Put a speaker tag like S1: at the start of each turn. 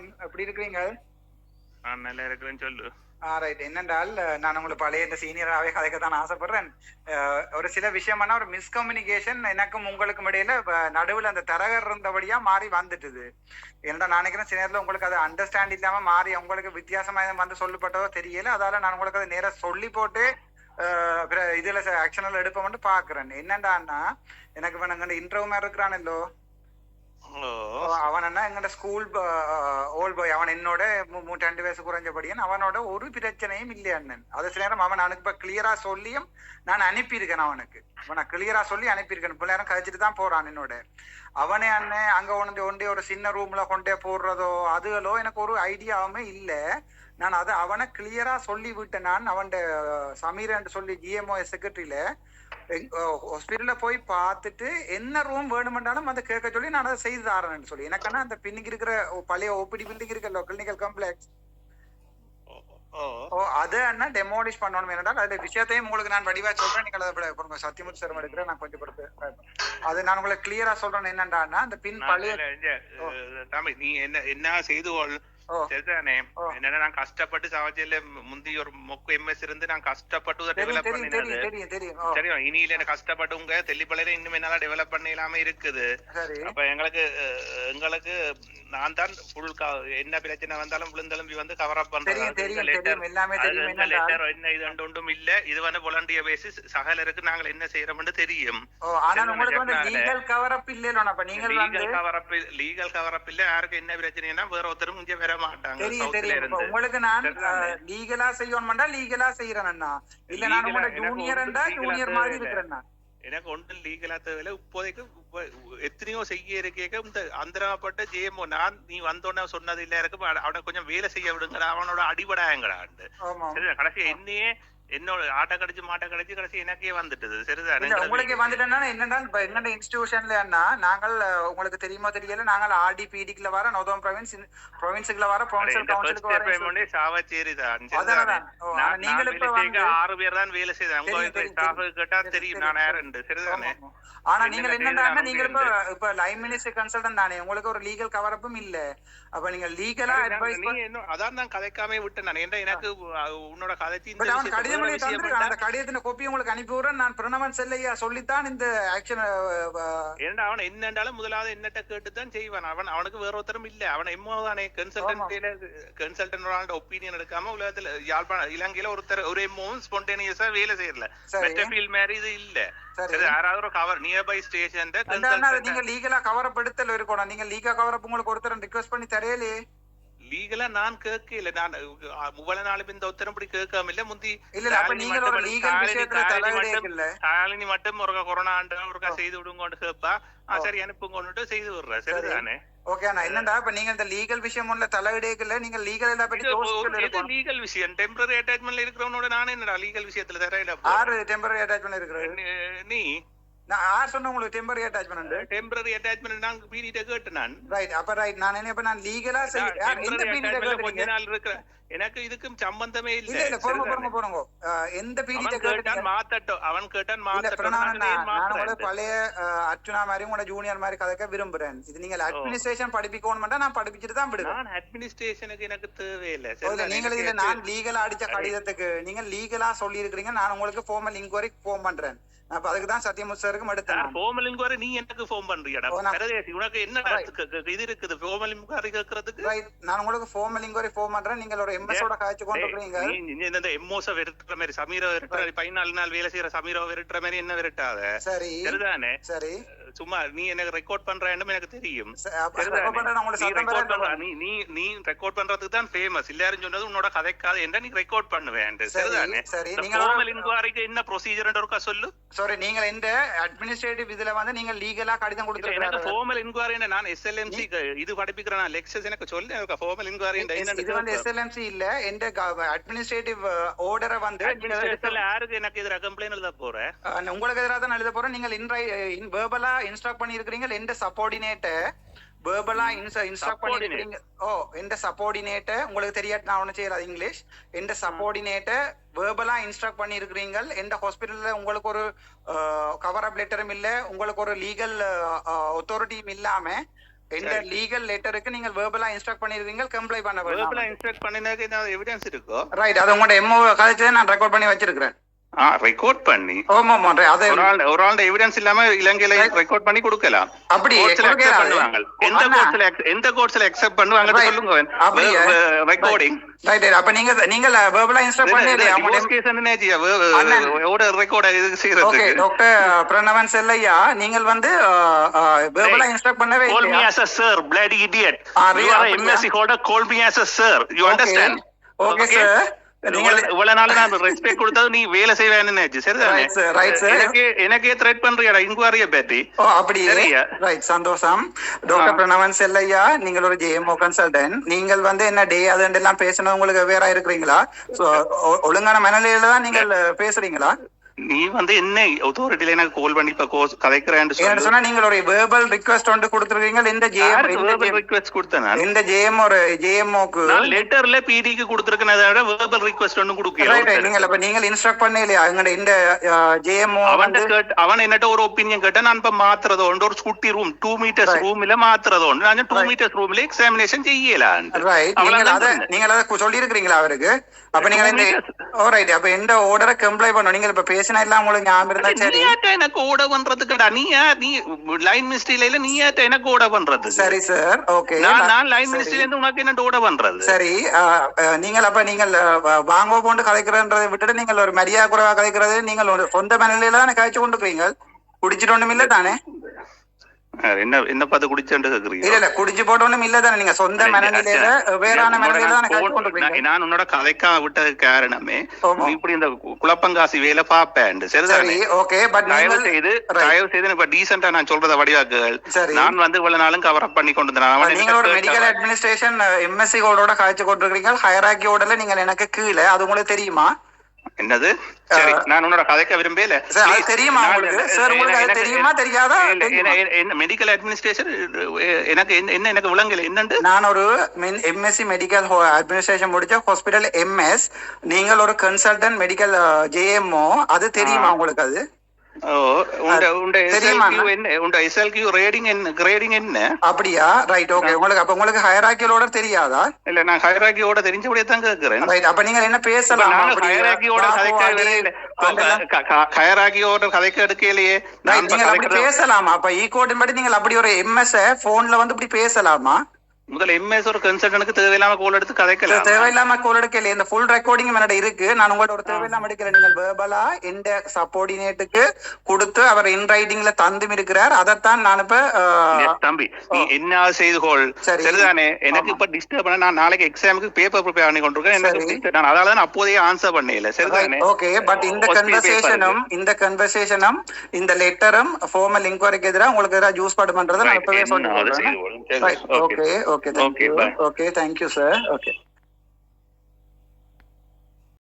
S1: சரவணன் எப்படி இருக்கிறீங்க?
S2: நான் நல்லா இருக்கிறேன்னு சொல்லு.
S1: ஆ ரைட் என்னென்றால் நான் உங்களுக்கு பழைய இந்த சீனியராகவே கதைக்க தான் ஆசைப்படுறேன். ஒரு சில விஷயமான ஒரு மிஸ்கம்யூனிகேஷன் எனக்கும் உங்களுக்கும் இடையில நடுவில் அந்த தரகர் இருந்தபடியா மாறி வந்துட்டுது. ஏன்னா நான் நினைக்கிறேன் சில நேரத்தில் உங்களுக்கு அது அண்டர்ஸ்டாண்ட் இல்லாம மாறி உங்களுக்கு வித்தியாசமா எதுவும் வந்து சொல்லப்பட்டதோ தெரியல. அதால நான் உங்களுக்கு அதை நேரா சொல்லி போட்டு இதுல ஆக்ஷனில் எடுப்போம்னு பாக்குறேன் என்னண்டான்னா எனக்கு இப்ப நாங்க இன்டர்வியூ மாதிரி இருக்கிறானல்லோ அவன் என்ன எங்கட ஸ்கூல் ஓல்ட் பாய் அவன் என்னோட மு- ரெண்டு வயசு குறைஞ்சபடியன் அவனோட ஒரு பிரச்சனையும் இல்லை அண்ணன். அது சில நேரம் அவன் அனுப்ப கிளியரா சொல்லியும் நான் அனுப்பியிருக்கேன் அவனுக்கு. இப்ப நான் கிளியரா சொல்லி அனுப்பியிருக்கேன். பிள்ளை நேரம் கழிச்சிட்டு தான் போறான் என்னோட. அவனே அண்ணன் அங்க ஒன்று ஒன்றே ஒரு சின்ன ரூம்ல கொண்டே போடுறதோ அதுகளோ எனக்கு ஒரு ஐடியாவுமே இல்லை. நான் அதை அவனை கிளியரா சொல்லி விட்டேன் நான் அவன் சமீரன் சொல்லி ஜிஎம்ஓ செக்ரட்டரியில ஹாஸ்பிட்டல்ல போய் பார்த்துட்டு என்ன ரூம் வேணுமென்றாலும் அதை கேட்க சொல்லி நான் அதை செய்து தரேன்னு சொல்லி. எனக்கான அந்த பின்னுக்கு இருக்கிற பழைய ஓபிடி பில்டிங் இருக்கല്ലോ கிளினிக்கல் காம்ப்ளெக்ஸ்
S2: ஓ
S1: அதை என்ன டெமோலிஷ் பண்ணணும் என்றால் அந்த விஷயத்தையும் உங்களுக்கு நான் வடிவா சொல்றேன். நீங்கள் அதை பாருங்க, சத்தியமுத்து சார் எடுக்கிறேன். நான் கொஞ்சம் கொடுத்து அது நான் உங்களுக்கு கிளியரா சொல்றேன் என்னண்டான்னா அந்த பின் பழைய
S2: தம்பி நீ என்ன என்ன செய்து என்னன்னா நான் கஷ்டப்பட்டு சவச்சேல முந்தி ஒரு மொக்கு எம்எஸ் இருந்து நான் கஷ்டப்பட்டு டெவலப் பண்ணினது
S1: தெரியும்
S2: இனியில எனக்கு கஷ்டப்பட்டு உங்க தெல்லிப்பள்ளையில இன்னும் என்னால டெவலப் பண்ண இல்லாம இருக்குது அப்ப எங்களுக்கு எங்களுக்கு நான் தான் ஃபுல் என்ன பிரச்சனை வந்தாலும் விழுந்தெலும்பி வந்து கவர் அப் பண்றேன் என்ன இது ஒன்றும் இல்ல இது வந்து volunteer பேசிஸ் சகலருக்கு நாங்கள் என்ன செய்யறோம்னு தெரியும்
S1: லீகல் கவர் அப் வந்து
S2: legal cover up legal cover up இல்ல யாருக்கு என்ன பிரச்சனைனா வேற ஒருத்தரும் இங்க வர மாட்டாங்க
S1: தெரியும் தெரியும். உங்களுக்கு நான்? லீகலா செய்யணும்டா லீகலா செய்யறேன்னா இல்ல நான் உங்களோட
S2: எனக்கு
S1: ஜூனியர் மாதிரி
S2: தேவையில்ல.
S1: இருக்கிறேன் நான்.
S2: எனக்கு ஒன்றும் லீகலா தேவையில்ல. இப்போதைக்கு இப்ப எத்தனையோ செய்ய இருக்கேக்க இந்த அந்தரப்பட்ட ஜேமோ நான் நீ வந்தோடனே சொன்னது இல்ல இருக்கு அவ- அவனை கொஞ்சம் வேலை செய்ய விடுங்கடா அவனோட அடிபடாயங்கடாண்டு
S1: ஆமா.
S2: சரிதா கடைசி என்னையே என்னோட ஆட்டை கடிச்சு மாட்டை கடிச்சு கடைசி எனக்கே வந்துட்டுது. சரிதானே?
S1: உங்களுக்கு வந்துட்டேன்னா என்னன்னா இப்ப எங்கட இன்ஸ்டிடியூஷன்ல என்ன? நாங்கள் உங்களுக்கு தெரியுமா தெரியல. நாங்கள் ஆர்டி பிடிக்குள்ள வர நோதம் ப்ரொவின்ஸ் ப்ரொவின்ஸுக்குள்ள வர ப்ரொவின்சியல் கவுன்சிலுக்கு வர
S2: சாவச்சேரி தான்
S1: அதான்? ஓ, ஆனா நீங்கள் இப்ப
S2: ஆறு பேர் தான் வேலை செய்தாங்க உங்க ஸ்டாஃப். கேட்டா
S1: தெரியும்,
S2: நான். யாருண்டு சரிதானே.
S1: ஆனா
S2: செய்யலாம்
S1: என்னன்னா நீங்க இப்ப. இப்ப லைன் மினிஸ்டர் கன்சல்டன்ட் தானே. உங்களுக்கு ஒரு லீகல் கவர் அப்பும் இல்ல. அப்ப நீங்க லீகலா அட்வைஸ்
S2: அதான் நான் கதைக்காம விட்டேன் நான். ஏன்டா எனக்கு உன்னோட கதைச்சி
S1: தந்திருக்கான் அந்த கடிதத்தின் கோப்பி உங்களுக்கு அனுப்பி விடுறேன் நான் பிரணவன் செல்லையா சொல்லித்தான் இந்த ஆக்ஷன்
S2: ஏன்டா அவன் என்னண்டாலும் முதலாவது என்னட்ட கேட்டு தான் செய்வான். அவன் அவனுக்கு வேற ஒருத்தரும் இல்ல. அவன் எம்மோ தானே கன்சல்டன்ட் ஒப்பீனியன் எடுக்காம உலகத்துல யாழ்ப்பாண இலங்கையில ஒருத்தர் ஒரு எம்மோவும் ஸ்பான்டேனியஸா வேலை செய்யல மெட்டபீல் மாதிரி இது இல்ல. யாராவது ஒரு கவர் நியர்பை ஸ்டேஷன்
S1: நீங்க லீகலா கவர் அப் எடுத்தல இருக்கணும். நீங்க லீகா கவர் அப் உங்களுக்கு ஒருத்தர் ரிக்வெஸ்ட் பண்ணி தரையலே
S2: லீகலா நான் கேட்கல நான் அஹ், முவ்வளவு நாள் இந்த ஒருத்தரும் இப்படி கேட்காம இல்ல. முந்தி
S1: ஒரு
S2: மட்டும் ஒரு கொரோனா ஆண்டு ஒருக்கா. செய்து விடுங்கன்னு கேப்பா. சரி அனுப்புங்கன்னுட்டு செய்து விடுறேன்
S1: சரி.
S2: சரிதானே?
S1: ஓகே அண்ணா என்னடா இப்ப நீங்க இந்த லீகல் விஷயம் ஒண்ணுல தலையிடேக்கல நீங்க லீகல் எல்லாம் பத்தி
S2: லீகல் விஷயம். டெம்பரரி அட்டாச்மெண்ட்ல இருக்கிறவனோட நானே என்னடா லீகல் விஷயத்துல தரையில
S1: ஆறு டெம்பரரி அட்டாச்மெண்ட் இருக்கிறது
S2: நீ
S1: நான் யார் சொன்ன உங்களுக்கு டெம்பரரி அட்டாச்மெண்ட்
S2: டெம்பரரி அட்டாச்மெண்ட் நாங்க பீடிட்ட கேட்டு நான்.
S1: ரைட் அப்ப ரைட் நான் என்ன நான் லீகலா
S2: நான்
S1: செய்ய யார் எந்த
S2: temporary
S1: பீரியட்
S2: எனக்கு இதுக்கும் சம்பந்தமே இல்ல?
S1: போறோங்க போறோங்க அஹ், எந்த பீரியட்
S2: கேட்டான் மாத்தட்டும். அவன் கேட்டான் மாத்தட்டும். நான் மாத்துறேன்.
S1: பழைய அர்ச்சுனா மாதிரி உங்களோட ஜூனியர் மாதிரி கதைக்க விரும்புறேன். இது நீங்க அட்மினிஸ்ட்ரேஷன் படிப்பிக்கணும்னா நான் படிப்பிச்சுட்டு தான் விடுவேன்.
S2: நான் அட்மினிஸ்ட்ரேஷனுக்கு எனக்கு தேவையில்லை.
S1: இல்ல? நீங்கள் இதுல நான் லீகலா அடிச்ச கடிதத்துக்கு நீங்க லீகலா சொல்லி இருக்கிறீங்க நான் உங்களுக்கு ஃபார்மல் இன்கொயரி ஃபோன் பண்றேன். அப்ப அதுக்கு தான் சத்யமுத் சாருக்கும் எடுத்தேன்
S2: inquiry நீ எனக்கு phone பண்றியாடா? உனக்கு க- இது இருக்குது? inquiry கேட்கறதுக்கு?
S1: ரைட் நான் உங்களுக்கு ஃபார்மல் இன்கொயரி ஃபோன் பண்றேன். நீங்கள் ஒரு எம்எஸ் ஓட காய்ச்சி கொண்டு
S2: ஏய்,
S1: இருக்கிறீங்க
S2: நீ- இந்த -அ விரட்டுற மாதிரி, சமீரை விரட்டுற மாதிரி, பதினாலு நாள் வேலை செய்யற சமீரை விரட்டுற மாதிரி என்ன விரட்டாத.
S1: சரி
S2: சரிதானே?
S1: சரி
S2: சும்மா நீ எனக்கு ரெக்கார்ட் பண்றேன்னு எனக்கு தெரியும் நீ நீ- நீ- record பண்றதுக்கு தான் famous. எல்லாரும் சொன்னது உன்னோட கதைக்காத என்றா நீ record பண்ணுவேன்.
S1: சரி,
S2: சரிதானே?
S1: சரி. நீங்க
S2: inquiry-க்கு என்ன ன்னு ஒருக்கா சொல்லு
S1: சாரி நீங்கள் இந்த அட்மினிஸ்ட்ரேட்டிவ் இதுல வந்து நீங்க லீகலா கடிதம்
S2: எனக்கு
S1: கொடுத்துருக்கீங்க
S2: formal inquiry ன்னு நான் க்கு இது படிப்பிக்கிறேன் நான் lectures எனக்கு சொல்லு எனக்கு ன்ற என்னன்னு
S1: இது வந்து. எஸ்எல்எம்சி இல்ல இந்த அட்மினிஸ்ட்ரேட்டிவ் ஆர்டரை வந்து நீங்க
S2: யாருக்கு எனக்கு எதிராக complaint எழுத போறேன்
S1: உங்களுக்கு எதிராக தான் எழுத போறோம் நீங்கள் இன்ரை வேர்பலா இன்ஸ்ட்ரக்ட் பண்ணியிருக்கிறீங்க? எந்த சப்போர்டினேட்டை வேர்பலா இன்ஸ்ட்ரக்ட். பண்ணியிருக்கிறீங்க? ஓ எந்த சப்போர்டினேட்டை உங்களுக்கு தெரியாது நான் ஒன்றும் செய்யல இங்கிலீஷ். எந்த சப்போர்டினேட்டை வேர்பலா இன்ஸ்ட்ரக்ட் பண்ணியிருக்கிறீங்க எந்த ஹாஸ்பிட்டல்ல உங்களுக்கு ஒரு கவர் அப் லெட்டரும் இல்ல உங்களுக்கு ஒரு லீகல் அத்தாரிட்டியும் இல்லாம இந்த லீகல் லெட்டருக்கு நீங்கள் வேர்பலா இன்ஸ்ட்ரக்ட் பண்ணிருக்கீங்க கம்ப்ளைண்ட் பண்ண
S2: வேர்பலா இன்ஸ்ட்ரக்ட் பண்ணினதுக்கு எவிடன்ஸ் இருக்கோ?
S1: ரைட் அது உங்களோட எம்ஓ கழிச்சு நான் ரெக்கார்ட் பண்ணி வச்சிருக்கிறேன்.
S2: ரெக்கார்ட் பண்ணி
S1: ஆமா அது
S2: ஒரு ஆள் ஒரு ஆள் எவிடன்ஸ் இல்லாம இலங்கையில ரெக்கார்ட் பண்ணி கொடுக்கலாம்
S1: அப்படி.
S2: பண்ணுவாங்க எந்த
S1: அண்ணா.
S2: கோர்ட்ஸ்ல எந்த கோர்ட்ஸ்ல அக்செப்ட் பண்ணுவாங்க. சொல்லுங்க? ரெக்கார்டிங்
S1: ரைட் அப்ப நீங்க நீங்கள் வேர்பலா இன்ஸ்ட்ரக்ட் பண்ணி
S2: என்ன
S1: அண்ணன்.
S2: ஓட ரெக்கார்ட் இது
S1: ஓகே
S2: செய்யறதுக்கு
S1: டாக்டர் பிரணவன் செல்லையா நீங்கள் வந்து வேர்பலா இன்ஸ்ட்ரக்ட் பண்ணவே
S2: a sir, bloody idiot.
S1: Ah,
S2: you
S1: really?
S2: are a
S1: அப்படியா?
S2: MSc holder, call me as a sir. You understand?
S1: Okay sir
S2: இவ்வளவு- நாள் நான் ரெஸ்பெக்ட் கொடுத்தது நீ வேலை செய்வேன்னு நினைச்சு. சரிதானே. எனக்கு எனக்கே த்ரெட் பண்றியாடா இன்குவாரிய பத்தி.
S1: ஓ அப்படியே? ரைட் சந்தோஷம். டாக்டர். பிரணவன் செல்லையா? நீங்கள் ஒரு ஜேஎம்ஓ கன்சல்டன்ட் நீங்கள் வந்து என்ன டே அது எல்லாம் பேசணும் உங்களுக்கு வேற இருக்கிறீங்களா? சோ ஒழுங்கான மனநிலையில தான் நீங்கள் பேசுறீங்களா?
S2: நீ வந்து என்ன அத்தாரிட்டில எனக்கு கால் பண்ணி இப்ப கோர்ஸ் கதைக்கிறேன்னு
S1: சொன்னா நீங்கள் ஒரு வேர்பல் ரிக்வெஸ்ட் ஒன்று கொடுத்துருக்கீங்க. இந்த ஜேஎம்
S2: ரிக்வெஸ்ட் கொடுத்தேன்
S1: இந்த ஜேஎம் ஒரு ஜேஎம்ஓக்கு
S2: நான் லெட்டர்ல பிடிக்கு கொடுத்திருக்கேன் அதை விட வேர்பல் ரிக்வெஸ்ட் ஒன்னு
S1: ரைட்
S2: கொடுக்கல
S1: நீங்கள் அப்ப நீங்கள் இன்ஸ்ட்ரக்ட் பண்ண இல்லையா எங்கட இந்த ஜேஎம்ஓ
S2: அவன்
S1: வந்து
S2: கேட்டு அவன் என்னட்ட ஒரு ஒப்பீனியன் கேட்டா நான் இப்ப மாத்துறது உண்டு. ஒரு குட்டி ரூம் டூ மீட்டர்ஸ். ரூம்ல மாத்துறது உண்டு. நான் டூ மீட்டர்ஸ் ரூம்ல எக்ஸாமினேஷன் செய்யலாம்
S1: ரைட் நீங்கள் அத நீங்கள் அத சொல்லி இருக்கிறீங்களா அவருக்கு? அப்ப நீங்க இந்த ஓ ரைட் அப்ப எந்த ஆர்டரை கம்ப்ளைண்ட் பண்ணணும்? நீங்க இப்ப பேசினா எல்லாம் உங்களுக்கு ஞாபகம் இருந்தா சரி.
S2: நீயாட்ட எனக்கு ஓட பண்றதுக்குடா? நீ யா- நீ லைன் மினிஸ்ட்ரியில நீயாட்ட எனக்கு ஓட பண்றது
S1: சரி சார் ஓகே
S2: நான் நான் லைன் மினிஸ்ட்ரியில இருந்து உனக்கு என்ன ஓட பண்றது?
S1: சரி நீங்கள் அப்ப நீங்கள் அஹ், வாங்கோ போண்டு கதைக்கிறன்றதை விட்டுட்டு நீங்கள் ஒரு மரியாதை குறைவா கதைக்கிறது நீங்கள் சொந்த மனநிலையில தானே கழிச்சு கொண்டு போறீங்க குடிச்சிட்டு ஒண்ணும் இல்ல தானே?
S2: என்ன என்ன பார்த்து குடிச்சேன்னு
S1: இல்ல
S2: கேக்குறீங்க
S1: இல்ல குடிச்சு போட்டு ஒண்ணும் இல்ல தானே நீங்க சொந்த மனநிலையில வேறான
S2: உன்னோட
S1: மனநிலையில தானே
S2: நான் உன்னோட கதைக்கா விட்டதுக்கு காரணமே. நீ இப்படி இந்த குழப்பங்காசி வேலை பாப்பேன்
S1: சரி
S2: சரிதானே
S1: ஓகே பட்
S2: தயவு செய்து. தயவு செய்து இப்ப டீசெண்டா நான் சொல்றத வடிவாக்குகள். நான் வந்து இவ்வளவு நாளும் கவர் அப் பண்ணி கொண்டு வந்தேன்.
S1: நீங்க
S2: எனக்கு
S1: மெடிக்கல். அட்மினிஸ்ட்ரேஷன் எம்எஸ்சி கோடோட காய்ச்சி கொண்டிருக்கீங்க ஹயராக்கியோட நீங்கள் எனக்கு கீழே அது உங்களுக்கு தெரியுமா
S2: என்னது? சரி நான் உன்னோட கதைக்க விரும்பல
S1: தெரியுமா உங்களுக்கு? சார், உங்களுக்கு தெரியுமா, தெரியாதா? தெரியுமா?
S2: மெடிக்கல் அட்மினிஸ்ட்ரேஷன் எனக்கு என்ன என்ன எனக்கு விளங்கல? என்னண்டு?
S1: நான் ஒரு எம்எஸ்சி மெடிக்கல் அட்மினிஸ்ட்ரேஷன் முடிச்ச ஹாஸ்பிட்டல் எம்எஸ் நீங்கள் ஒரு கன்சல்டன்ட் மெடிக்கல் ஜேஎம்ஓ அது தெரியுமா உங்களுக்கு அது? அப்படியா ரைட் ஓகே உங்களுக்கு அப்ப உங்களுக்கு ஹயராக்கியோட தெரியாதா
S2: இல்ல நான் ஹைராக்கியோட தெரிஞ்சபடியே தான் கேக்குறேன்
S1: ரைட் அப்ப நீங்க என்ன பேசலாம்
S2: ஹைராக்கியோட ஹைராக்கியோட கதைக்க எடுக்கலையே
S1: பேசலாமா அப்ப ஈகோட்டின் படி நீங்கள் அப்படி ஒரு எம்எஸ் போன்ல வந்து இப்படி பேசலாமா
S2: முதல்ல எம்எஸ் ஒரு கன்சல்டனுக்கு தேவையில்லாம கோல் எடுத்து கதைக்கலாம்
S1: தேவையில்லாம கோல் எடுக்கல இந்த ஃபுல் ரெக்கார்டிங் என்னோட இருக்கு. நான் உங்களோட ஒரு தேவையில்லாம எடுக்கல. நீங்கள் வேர்பலா இந்த சப்போர்டினேட்டுக்கு கொடுத்து அவர் இன் ரைட்டிங்ல தந்தும் இருக்கிறார். அதைத்தான் நான் இப்ப
S2: தம்பி நீ என்ன செய்து கொள்.
S1: சரி.
S2: சரிதானே? எனக்கு. இப்ப டிஸ்டர்ப் பண்ண நான் நாளைக்கு எக்ஸாமுக்கு பேப்பர் ப்ரிப்பேர் பண்ணி கொண்டிருக்கேன். எனக்கு நான் அதால தான் அப்போதே ஆன்சர் பண்ணல. சரிதானே?
S1: ஓகே பட் இந்த கன்வர்சேஷனும் இந்த கன்வர்சேஷனும் இந்த லெட்டரும் ஃபார்மல் இன்கொயரிக்கு எதிராக உங்களுக்கு எதிராக ஜூஸ் பாட்டு பண்றதை நான் இப்பவே
S2: என்ன அதை
S1: சொல்லி
S2: Okay,
S1: thank you.
S2: Okay,
S1: thank you, sir. Okay.